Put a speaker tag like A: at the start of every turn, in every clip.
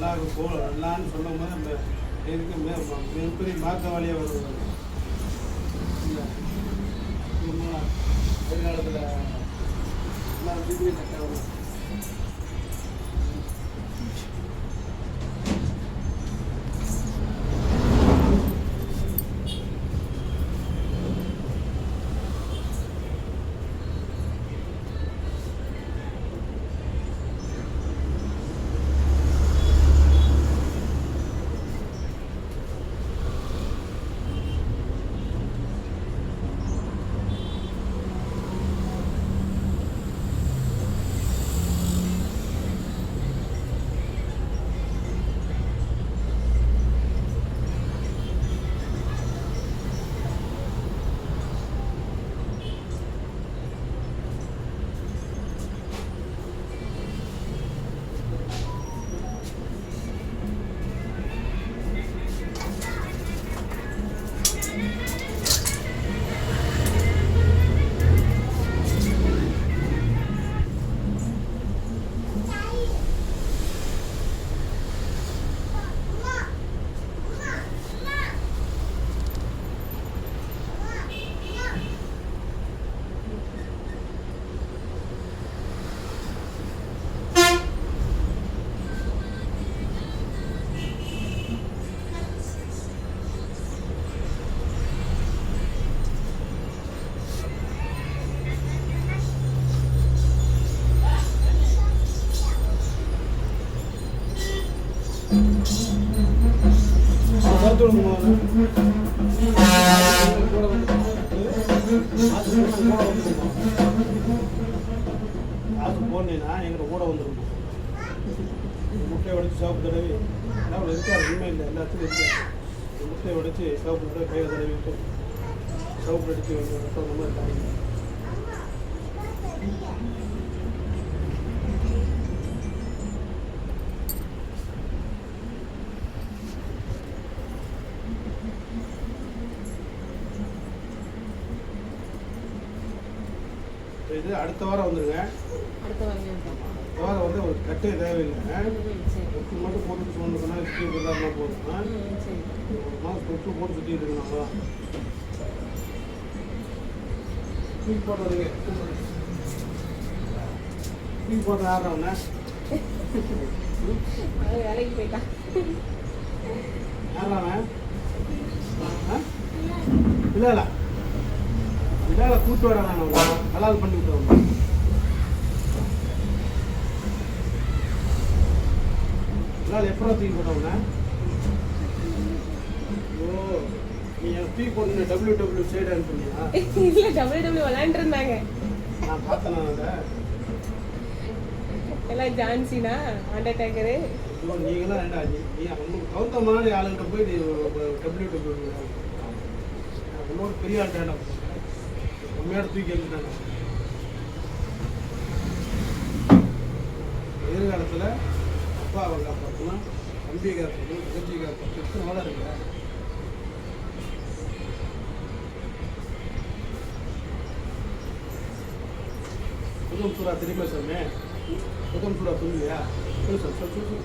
A: நல்லா இருக்கும் போ நல்லான்னு சொல்லும் போது நம்ம இதுக்கு மே- ம- மிகப்பெரிய மார்க்கவாளியாக வருவாங்க. இல்லை எதிர்காலத்தில் எல்லா வீட்லையும் கட்டாகும் காசு போனீங்கன்னா எங்கிட்ட கூட வந்துருக்கும். முட்டையை உடைச்சு சோப்பு தடவி எல்லாம் இருக்காது உண்மை இல்லை எல்லாத்துக்கும் இருக்கு. முட்டையை உடைச்சு சோப்பு தடவை கையில் தடவி விட்டு சோப்பு அடிச்சு அந்த மாதிரி இது அடுத்த வாரம் வந்துருங்க.
B: அடுத்த வாரம்
A: வாரம் வந்து ஒரு கட்டே தேவையில்லை ஒட்டு மட்டும் போட்டு சொன்னா சுற்றி இருந்தால் போதும். ஒரு மாதம் தொட்டு போட்டு சுற்றிட்டு இருக்கணும் அவ்வளோதான் தூக்கி போடுறதுங்க தூக்கி போடுற ஆடுறவன
B: வேலைக்கு போயிட்டான்.
A: ஆடுறவன் இல்லை இல்லை. இல்லை கூட்டு வர நான் கலால் பண்ணி விட்டுறேன் இல்லை எப்போ தூக்கி போட்டவன ஓ நீ எனக்கு தூக்கி போட்டு டபிள்யூ டபிள்யூ சைடு அனுப்புனியா
B: இல்லை டபுள் டபுள் விளையாண்டு இருந்தாங்க
A: நான் பார்த்தேன் அதை.
B: எல்லாம் ஜான்சினா அண்டர்டேக்கரு
A: ஐயோ, நீங்களாம் ரெண்டா நீ உங்களுக்கு மாதிரி ஆளுகிட்ட போய் டபிள்யூ டபிள்யூ பெரிய ஆள் வேண்டாம் உண்மையோட தூக்கி எழுந்துட்டாங்க எதிர்காலத்தில் அப்பா அவங்க காப்பாற்றணும் தம்பியை காப்பாற்றணும் தங்கச்சியை காப்பாற்றணும் எத்தனை வேலை இருக்குல்ல புதும் சூறா தெரியுமா சாமி? புதும் சூறா சொல்லுவியா சொல்லு சார் சொல்லு சொல்லு.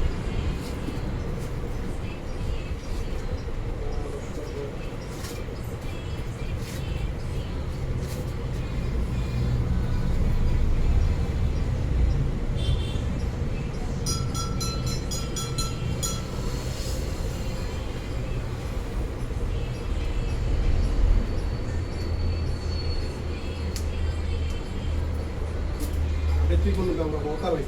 A: ¿Qué tipo de lugar me voy?